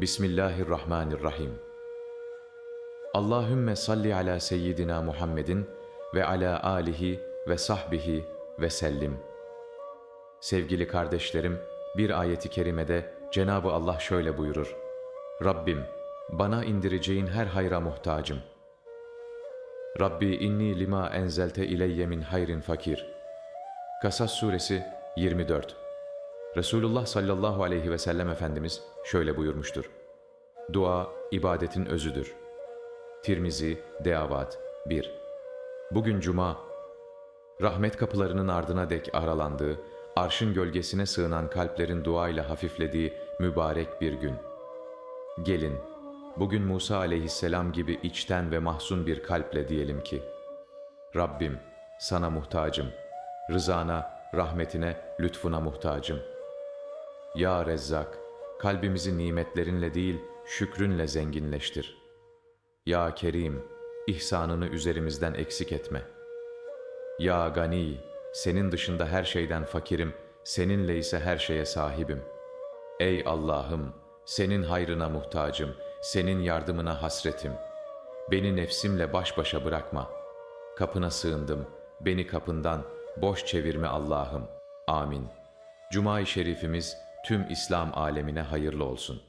Bismillahirrahmanirrahim. Allahümme salli ala seyyidina Muhammedin ve ala alihi ve sahbihi ve sellim. Sevgili kardeşlerim, bir ayeti kerimede Cenabı Allah şöyle buyurur. Rabbim, bana indireceğin her hayra muhtacım. Rabbi inni lima enzelte ileyye min hayrin fakir. Kasas suresi 24 Resulullah sallallahu aleyhi ve sellem Efendimiz şöyle buyurmuştur. Dua, ibadetin özüdür. Tirmizi, Deavat 1 Bugün Cuma, rahmet kapılarının ardına dek aralandığı, arşın gölgesine sığınan kalplerin duayla hafiflediği mübarek bir gün. Gelin, bugün Musa aleyhisselam gibi içten ve mahzun bir kalple diyelim ki, Rabbim, sana muhtacım, rızana, rahmetine, lütfuna muhtacım. Ya Rezzak, kalbimizi nimetlerinle değil, şükrünle zenginleştir. Ya Kerim, ihsanını üzerimizden eksik etme. Ya Gani, senin dışında her şeyden fakirim, seninle ise her şeye sahibim. Ey Allah'ım, senin hayrına muhtacım, senin yardımına hasretim. Beni nefsimle baş başa bırakma. Kapına sığındım, beni kapından boş çevirme Allah'ım. Amin. Cuma-i Şerifimiz tüm İslam alemine hayırlı olsun.